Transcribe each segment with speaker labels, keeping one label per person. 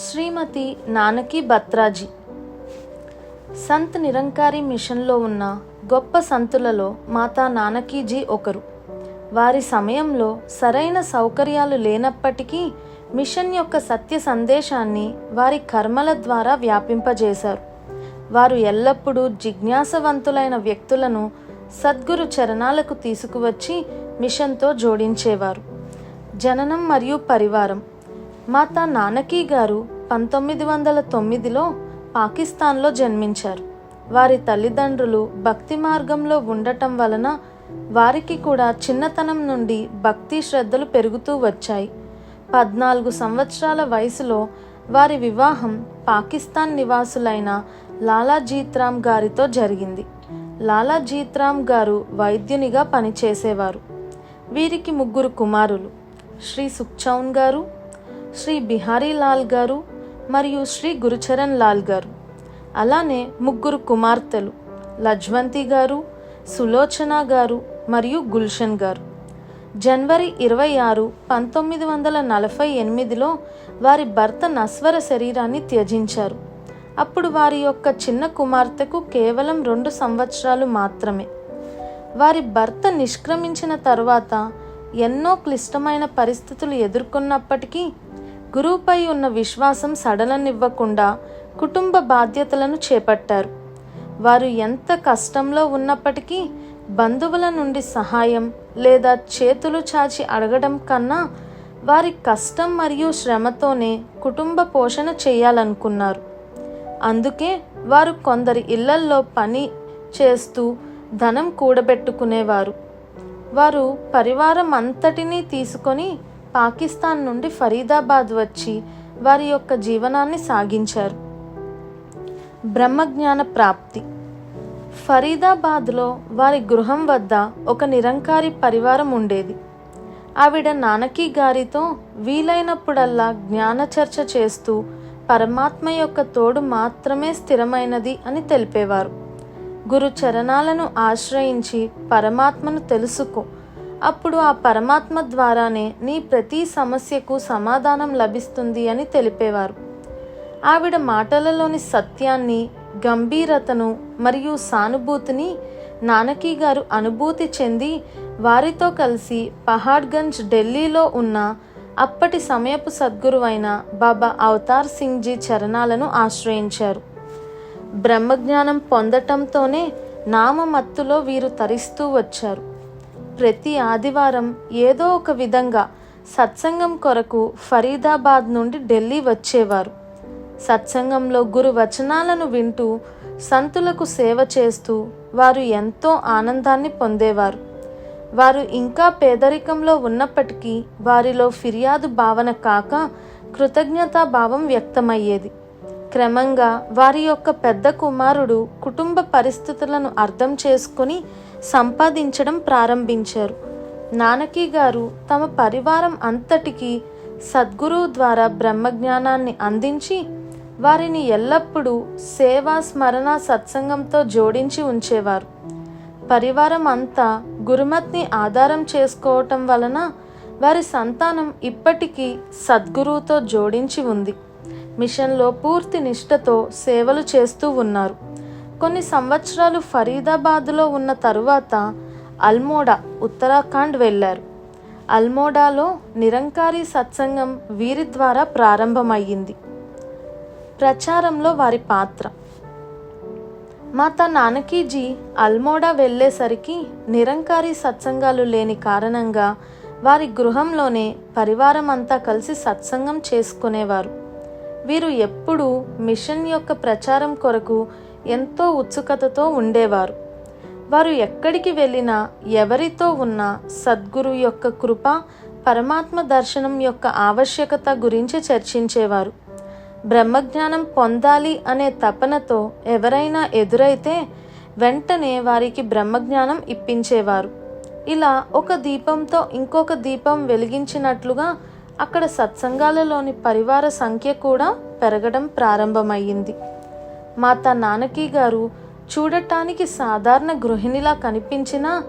Speaker 1: శ్రీమతి నానకి బత్రాజీ సంత్ నిరంకారి మిషన్లో ఉన్న గొప్ప సంతులలో మాతా నానకీజీ ఒకరు. వారి సమయంలో సరైన సౌకర్యాలు లేనప్పటికీ మిషన్ యొక్క సత్య సందేశాన్ని వారి కర్మల ద్వారా వ్యాపింపజేశారు. వారు ఎల్లప్పుడూ జిజ్ఞాసవంతులైన వ్యక్తులను సద్గురు చరణాలకు తీసుకువచ్చి మిషన్తో జోడించేవారు. జననం మరియు పరివారం. మాతా నానకీ గారు పంతొమ్మిది వందల తొమ్మిదిలో పాకిస్తాన్లో జన్మించారు. వారి తల్లిదండ్రులు భక్తి మార్గంలో ఉండటం వలన వారికి కూడా చిన్నతనం నుండి భక్తి శ్రద్ధలు పెరుగుతూ వచ్చాయి. పద్నాలుగు సంవత్సరాల వయసులో వారి వివాహం పాకిస్తాన్ నివాసులైన లాలాజీత్రామ్ గారితో జరిగింది. లాలాజీత్రామ్ గారు వైద్యునిగా పనిచేసేవారు. వీరికి ముగ్గురు కుమారులు. శ్రీ సుక్చౌన్ గారు శ్రీ బిహారీ లాల్ గారు మరియు శ్రీ గురుచరణ్ లాల్ గారు. అలానే ముగ్గురు కుమార్తెలు లజ్వంతి గారు సులోచన గారు మరియు గుల్షన్ గారు. జనవరి ఇరవై ఆరు పంతొమ్మిది వందల నలభై ఎనిమిదిలో వారి భర్త నస్వర శరీరాన్ని త్యజించారు. అప్పుడు వారి యొక్క చిన్న కుమార్తెకు కేవలం రెండు సంవత్సరాలు మాత్రమే. వారి భర్త నిష్క్రమించిన తర్వాత ఎన్నో క్లిష్టమైన పరిస్థితులు ఎదుర్కొన్నప్పటికీ గురువుపై ఉన్న విశ్వాసం సడలనివ్వకుండా కుటుంబ బాధ్యతలను చేపట్టారు. వారు ఎంత కష్టంలో ఉన్నప్పటికీ బంధువుల నుండి సహాయం లేదా చేతులు చాచి అడగడం కన్నా వారి కష్టం మరియు శ్రమతోనే కుటుంబ పోషణ చేయాలనుకున్నారు. అందుకే వారు కొందరి ఇళ్ళల్లో పని చేస్తూ ధనం కూడబెట్టుకునేవారు. వారు పరివారం అంతటినీ తీసుకొని పాకిస్తాన్ నుండి ఫరీదాబాద్ వచ్చి వారి యొక్క జీవనాన్ని సాగించారు. బ్రహ్మజ్ఞాన ప్రాప్తి. ఫరీదాబాద్లో వారి గృహం వద్ద ఒక నిరంకారి పరివారం ఉండేది. ఆవిడ నానకీ గారితో వీలైనప్పుడల్లా జ్ఞాన చర్చ చేస్తూ పరమాత్మ యొక్క తోడు మాత్రమే స్థిరమైనది అని తెలిపేవారు. గురు చరణాలను ఆశ్రయించి పరమాత్మను తెలుసుకో అప్పుడు ఆ పరమాత్మ ద్వారానే నీ ప్రతి సమస్యకు సమాధానం లభిస్తుంది అని తెలిపేవారు. ఆవిడ మాటలలోని సత్యాన్ని గంభీరతను మరియు సానుభూతిని నానకీ గారు అనుభూతి చెంది వారితో కలిసి పహాడ్గంజ్ ఢిల్లీలో ఉన్న అప్పటి సమయపు సద్గురువైన బాబా అవతార్ సింగ్ జీ చరణాలను ఆశ్రయించారు. బ్రహ్మజ్ఞానం పొందటంతోనే నామమత్తులో వీరు తరిస్తూ వచ్చారు. ప్రతి ఆదివారం ఏదో ఒక విధంగా సత్సంగం కొరకు ఫరీదాబాద్ నుండి ఢిల్లీ వచ్చేవారు. సత్సంగంలో గురు వచనాలను వింటూ సంతులకు సేవ చేస్తూ వారు ఎంతో ఆనందాన్ని పొందేవారు. వారు ఇంకా పేదరికంలో ఉన్నప్పటికీ వారిలో ఫిర్యాదు భావన కాక కృతజ్ఞతా భావం వ్యక్తమయ్యేది. క్రమంగా వారి యొక్క పెద్ద కుమారుడు కుటుంబ పరిస్థితులను అర్థం చేసుకుని సంపాదించడం ప్రారంభించారు. నానకీ గారు తమ పరివారం అంతటికి సద్గురువు ద్వారా బ్రహ్మజ్ఞానాన్ని అందించి వారిని ఎల్లప్పుడూ సేవా స్మరణ సత్సంగంతో జోడించి ఉంచేవారు. పరివారం అంతా గురుమత్ని ఆధారం చేసుకోవటం వలన వారి సంతానం ఇప్పటికీ సద్గురువుతో జోడించి ఉంది. మిషన్లో పూర్తి నిష్ఠతో సేవలు చేస్తూ ఉన్నారు. కొన్ని సంవత్సరాలు ఫరీదాబాద్లో ఉన్న తరువాత అల్మోడా ఉత్తరాఖండ్ వెళ్ళారు. అల్మోడాలో నిరంకారి సత్సంగం వీరి ద్వారా ప్రారంభమయ్యింది. ప్రచారంలో వారి పాత్ర. మాతా నానకీజీ అల్మోడా వెళ్ళేసరికి నిరంకారి సత్సంగాలు లేని కారణంగా వారి గృహంలోనే పరివారం అంతా కలిసి సత్సంగం చేసుకునేవారు. వీరు ఎప్పుడూ మిషన్ యొక్క ప్రచారం కొరకు ఎంతో ఉత్సుకతతో ఉండేవారు. వారు ఎక్కడికి వెళ్ళినా ఎవరితో ఉన్నా సద్గురు యొక్క కృప పరమాత్మ దర్శనం యొక్క ఆవశ్యకత గురించి చర్చించేవారు. బ్రహ్మజ్ఞానం పొందాలి అనే తపనతో ఎవరైనా ఎదురైతే వెంటనే వారికి బ్రహ్మజ్ఞానం ఇప్పించేవారు. ఇలా ఒక దీపంతో ఇంకొక దీపం వెలిగించినట్లుగా అక్కడ సత్సంగాలలోని పరివార సంఖ్య కూడా పెరగడం ప్రారంభమయ్యింది. మాతా నానకీ గారు చూడటానికి సాధారణ గృహిణిలా కనిపించినా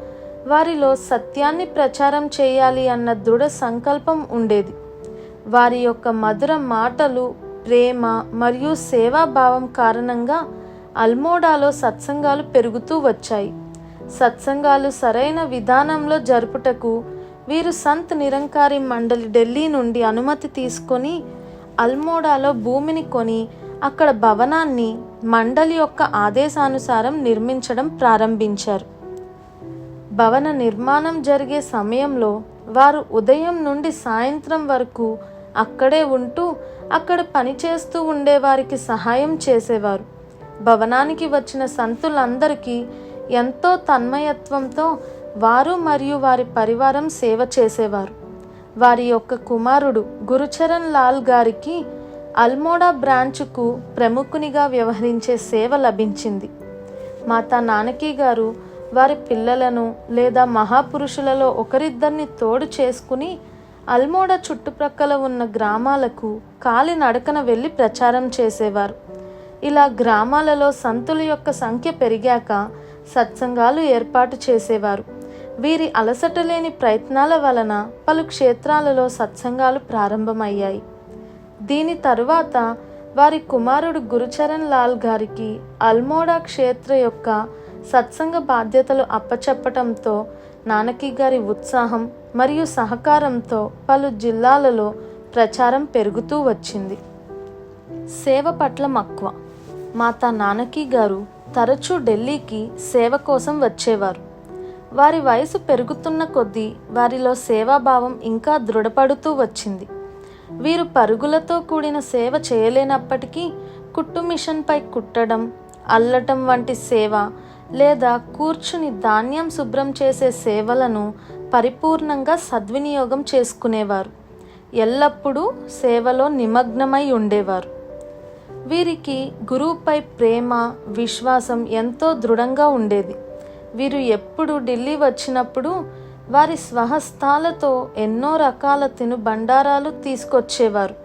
Speaker 1: వారిలో సత్యాన్ని ప్రచారం చేయాలి అన్న దృఢ సంకల్పం ఉండేది. వారి యొక్క మధుర మాటలు ప్రేమ మరియు సేవాభావం కారణంగా అల్మోడాలో సత్సంగాలు పెరుగుతూ వచ్చాయి. సత్సంగాలు సరైన విధానంలో జరుపుటకు వీరు సంత్ నిరంకారి మండలి ఢిల్లీ నుండి అనుమతి తీసుకొని అల్మోడాలో భూమిని కొని అక్కడ భవనాన్ని మండలి యొక్క ఆదేశానుసారం నిర్మించడం ప్రారంభించారు. భవన నిర్మాణం జరిగే సమయంలో వారు ఉదయం నుండి సాయంత్రం వరకు అక్కడే ఉంటూ అక్కడ పనిచేస్తూ ఉండేవారికి సహాయం చేసేవారు. భవనానికి వచ్చిన సంతులందరికీ ఎంతో తన్మయత్వంతో వారు మరియు వారి పరివారం సేవ చేసేవారు. వారి యొక్క కుమారుడు గురుచరణ్ లాల్ గారికి అల్మోడా బ్రాంచ్కు ప్రముఖునిగా వ్యవహరించే సేవ లభించింది. మాతా నానకి గారు వారి పిల్లలను లేదా మహాపురుషులలో ఒకరిద్దరిని తోడు చేసుకుని అల్మోడా చుట్టుప్రక్కల ఉన్న గ్రామాలకు కాలినడకన వెళ్ళి ప్రచారం చేసేవారు. ఇలా గ్రామాలలో సంతుల యొక్క సంఖ్య పెరిగాక సత్సంగాలు ఏర్పాటు చేసేవారు. వీరి అలసట లేని ప్రయత్నాల వలన పలు క్షేత్రాలలో సత్సంగాలు ప్రారంభమయ్యాయి. దీని తరువాత వారి కుమారుడు గురుచరణ్ లాల్ గారికి అల్మోడా క్షేత్ర యొక్క సత్సంగ బాధ్యతలు అప్పచెప్పటంతో నానకి గారి ఉత్సాహం మరియు సహకారంతో పలు జిల్లాలలో ప్రచారం పెరుగుతూ వచ్చింది. సేవ పట్ల మక్కువ. మాతా నానకి గారు తరచూ ఢిల్లీకి సేవ కోసం వచ్చేవారు. వారి వయసు పెరుగుతున్న కొద్దీ వారిలో సేవాభావం ఇంకా దృఢపడుతూ వచ్చింది. వీరు పరుగులతో కూడిన సేవ చేయలేనప్పటికీ కుట్టు మిషన్పై కుట్టడం అల్లటం వంటి సేవ లేదా కూర్చుని ధాన్యం శుభ్రం చేసే సేవలను పరిపూర్ణంగా సద్వినియోగం చేసుకునేవారు. ఎల్లప్పుడూ సేవలో నిమగ్నమై ఉండేవారు. వీరికి గురువుపై ప్రేమ విశ్వాసం ఎంతో దృఢంగా ఉండేది. వీరు ఎప్పుడు ఢిల్లీ వచ్చినప్పుడు వారి స్వహస్తాలతో ఎన్నో రకాల తినుబండారాలు తీసుకొచ్చేవారు.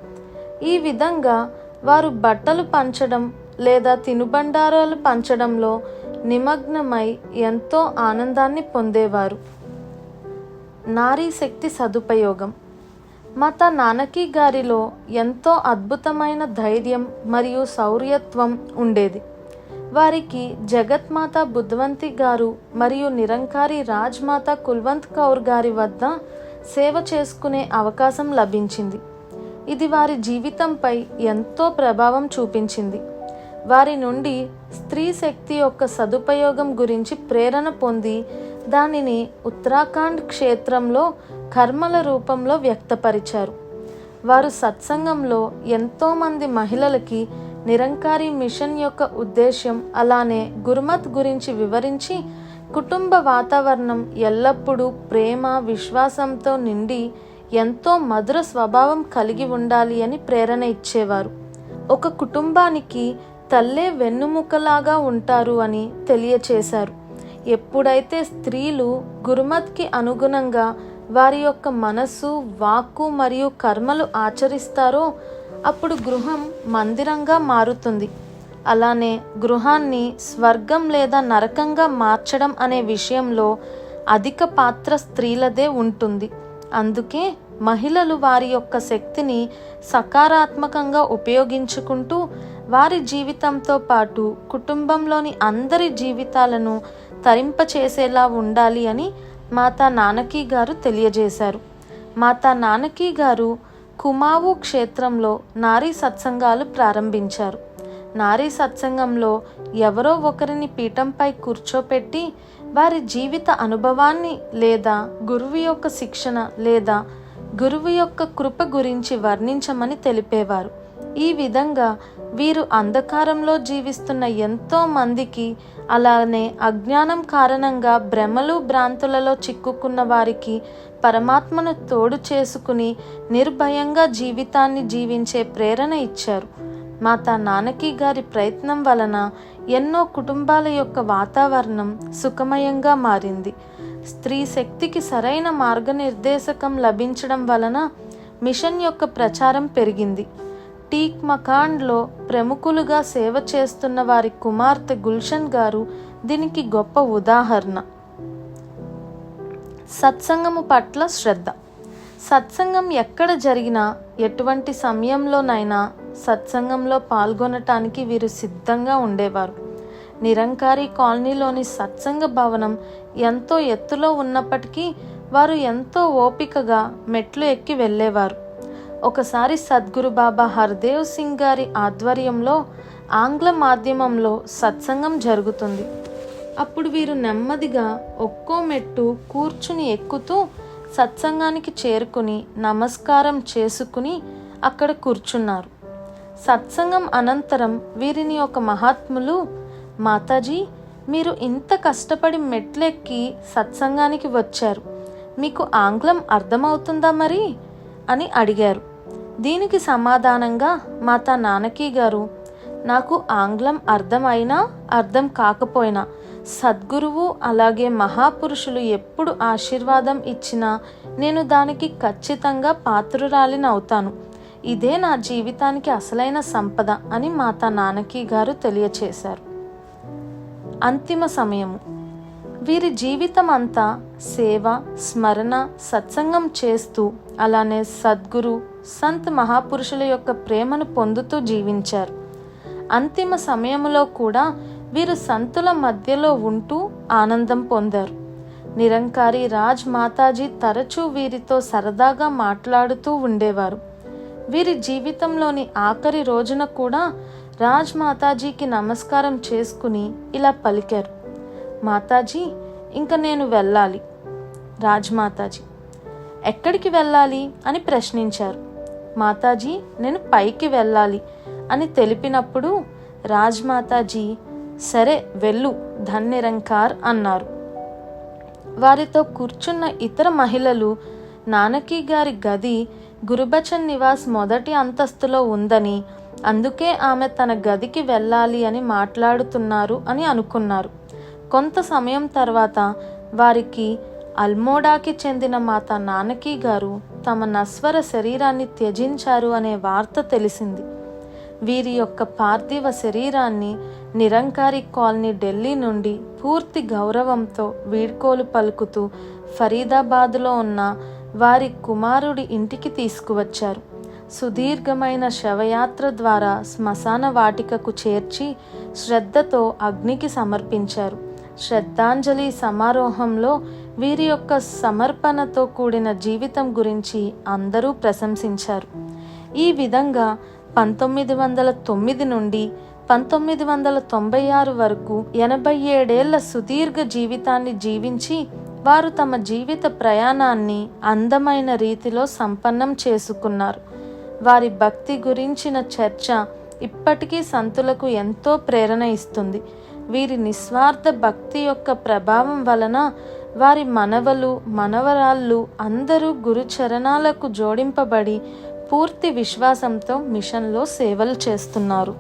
Speaker 1: ఈ విధంగా వారు బట్టలు పంచడం లేదా తినుబండారాలు పంచడంలో నిమగ్నమై ఎంతో ఆనందాన్ని పొందేవారు. నారీ శక్తి సదుపయోగం. మత నానకి గారిలో ఎంతో అద్భుతమైన ధైర్యం మరియు శౌర్యత్వం ఉండేది. వారికి జగత్మాత బుద్ధవంతి గారు మరియు నిరంకారి రాజ్మాత కుల్వంత్ కౌర్ గారి వద్ద సేవ చేసుకునే అవకాశం లభించింది. ఇది వారి జీవితంపై ఎంతో ప్రభావం చూపించింది. వారి నుండి స్త్రీ శక్తి యొక్క సదుపయోగం గురించి ప్రేరణ పొంది దానిని ఉత్తరాఖండ్ క్షేత్రంలో కర్మల రూపంలో వ్యక్తపరిచారు. వారు సత్సంగంలో ఎంతోమంది మహిళలకి నిరంకారి మిషన్ యొక్క ఉద్దేశ్యం అలానే గురుమత్ గురించి వివరించి కుటుంబ వాతావరణం ఎల్లప్పుడూ ప్రేమ విశ్వాసంతో నిండి ఎంతో మధుర స్వభావం కలిగి ఉండాలి అని ప్రేరణ ఇచ్చేవారు. ఒక కుటుంబానికి తల్లే వెన్నుముకలాగా ఉంటారు అని తెలియచేశారు. ఎప్పుడైతే స్త్రీలు గురుమత్కి అనుగుణంగా వారి యొక్క మనస్సు వాక్కు మరియు కర్మలు ఆచరిస్తారో అప్పుడు గృహం మందిరంగా మారుతుంది. అలానే గృహాన్ని స్వర్గం లేదా నరకంగా మార్చడం అనే విషయంలో అధిక పాత్ర స్త్రీలదే ఉంటుంది. అందుకే మహిళలు వారి యొక్క శక్తిని సకారాత్మకంగా ఉపయోగించుకుంటూ వారి జీవితంతో పాటు కుటుంబంలోని అందరి జీవితాలను తరింపచేసేలా ఉండాలి అని మాతా నానకీ గారు తెలియజేశారు. మాతా నానకీ గారు కుమావు క్షేత్రంలో నారీ సత్సంగాలు ప్రారంభించారు. నారీ సత్సంగంలో ఎవరో ఒకరిని పీఠంపై కూర్చోపెట్టి వారి జీవిత అనుభవాన్ని లేదా గురువు యొక్క శిక్షణ లేదా గురువు యొక్క కృప గురించి వర్ణించమని తెలిపేవారు. ఈ విధంగా వీరు అంధకారంలో జీవిస్తున్న ఎంతో మందికి అలానే అజ్ఞానం కారణంగా భ్రమలు భ్రాంతులలో చిక్కుకున్న వారికి పరమాత్మను తోడు చేసుకుని నిర్భయంగా జీవితాన్ని జీవించే ప్రేరణ ఇచ్చారు. మాతా నానకి గారి ప్రయత్నం వలన ఎన్నో కుటుంబాల యొక్క వాతావరణం సుఖమయంగా మారింది. స్త్రీ శక్తికి సరైన మార్గనిర్దేశకం లభించడం వలన మిషన్ యొక్క ప్రచారం పెరిగింది. టీక్ మకాండ్లో ప్రముఖులుగా సేవ చేస్తున్న వారి కుమార్తె గుల్షన్ గారు దీనికి గొప్ప ఉదాహరణ. సత్సంగము పట్ల శ్రద్ధ. సత్సంగం ఎక్కడ జరిగినా ఎటువంటి సమయంలోనైనా సత్సంగంలో పాల్గొనటానికి వీరు సిద్ధంగా ఉండేవారు. నిరంకారి కాలనీలోని సత్సంగ భవనం ఎంతో ఎత్తులో ఉన్నప్పటికీ వారు ఎంతో ఓపికగా మెట్లు ఎక్కి వెళ్ళేవారు. ఒకసారి సద్గురు బాబా హర్దేవ్ సింగ్ గారి ఆధ్వర్యంలో ఆంగ్ల మాధ్యమంలో సత్సంగం జరుగుతుంది. అప్పుడు వీరు నెమ్మదిగా ఒక్కో మెట్టు కూర్చుని ఎక్కుతూ సత్సంగానికి చేరుకుని నమస్కారం చేసుకుని అక్కడ కూర్చున్నారు. సత్సంగం అనంతరం వీరిని ఒక మహాత్ములు మాతాజీ మీరు ఇంత కష్టపడి మెట్లెక్కి సత్సంగానికి వచ్చారు. మీకు ఆంగ్లం అర్థమవుతుందా మరి? అని అడిగారు. దీనికి సమాధానంగా మాతా నానకీ గారు నాకు ఆంగ్లం అర్థమైనా అర్థం కాకపోయినా సద్గురువు అలాగే మహాపురుషులు ఎప్పుడు ఆశీర్వాదం ఇచ్చినా నేను దానికి ఖచ్చితంగా పాత్రురాలిని అవుతాను. ఇదే నా జీవితానికి అసలైన సంపద అని మాతా నానకీ గారు తెలియచేశారు. అంతిమ సమయము. వీరి జీవితం అంతా సేవ స్మరణ సత్సంగం చేస్తూ అలానే సద్గురు సంత్ మహాపురుషుల యొక్క ప్రేమను పొందుతూ జీవించారు. అంతిమ సమయంలో కూడా వీరు సంతుల మధ్యలో ఉంటూ ఆనందం పొందారు. నిరంకారి రాజ్ మాతాజీ తరచూ వీరితో సరదాగా మాట్లాడుతూ ఉండేవారు. వీరి జీవితంలోని ఆఖరి రోజున కూడా రాజ్ మాతాజీకి నమస్కారం చేసుకుని ఇలా పలికారు. మాతాజీ ఇంకా నేను వెళ్ళాలి. రాజ్మాతాజీ ఎక్కడికి వెళ్ళాలి అని ప్రశ్నించారు. మాతాజీ నేను పైకి వెళ్ళాలి అని తెలిపినప్పుడు రాజ్మాతాజీ సరే వెళ్ళు ధన్నిరంకార్ అన్నారు. వారితో కూర్చున్న ఇతర మహిళలు నానకీ గారి గది గురుబచన్ నివాస్ మొదటి అంతస్తులో ఉందని అందుకే ఆమె తన గదికి వెళ్ళాలి అని మాట్లాడుతున్నారు అని అనుకున్నారు. కొంత సమయం తర్వాత వారికి అల్మోడాకి చెందిన మాత నానకి గారు తమ నస్వర శరీరాన్ని త్యజించారు అనే వార్త తెలిసింది. వీరి యొక్క పార్థివ శరీరాన్ని నిరంకారి కాలనీ ఢిల్లీ నుండి పూర్తి గౌరవంతో వీడ్కోలు పలుకుతూ ఫరీదాబాద్లో ఉన్న వారి కుమారుడి ఇంటికి తీసుకువచ్చారు. సుదీర్ఘమైన శవయాత్ర ద్వారా శ్మశాన వాటికకు చేర్చి శ్రద్ధతో అగ్నికి సమర్పించారు. శ్రద్ధాంజలి సమారోహంలో వీరి యొక్క సమర్పణతో కూడిన జీవితం గురించి అందరూ ప్రశంసించారు. ఈ విధంగా పంతొమ్మిది వందల తొమ్మిది నుండి పంతొమ్మిది వందల తొంభై ఆరు వరకు ఎనభై ఏడేళ్ళ సుదీర్ఘ జీవితాన్ని జీవించి వారు తమ జీవిత ప్రయాణాన్ని అందమైన రీతిలో సంపన్నం చేసుకున్నారు. వారి భక్తి గురించిన చర్చ ఇప్పటికీ సంతులకు ఎంతో ప్రేరణ ఇస్తుంది. వీరి నిస్వార్థ భక్తి యొక్క ప్రభావం వలన వారి మనవలు మనవరాళ్ళు అందరూ గురు చరణాలకు జోడింపబడి పూర్తి విశ్వాసంతో మిషన్లో సేవలు చేస్తున్నారు.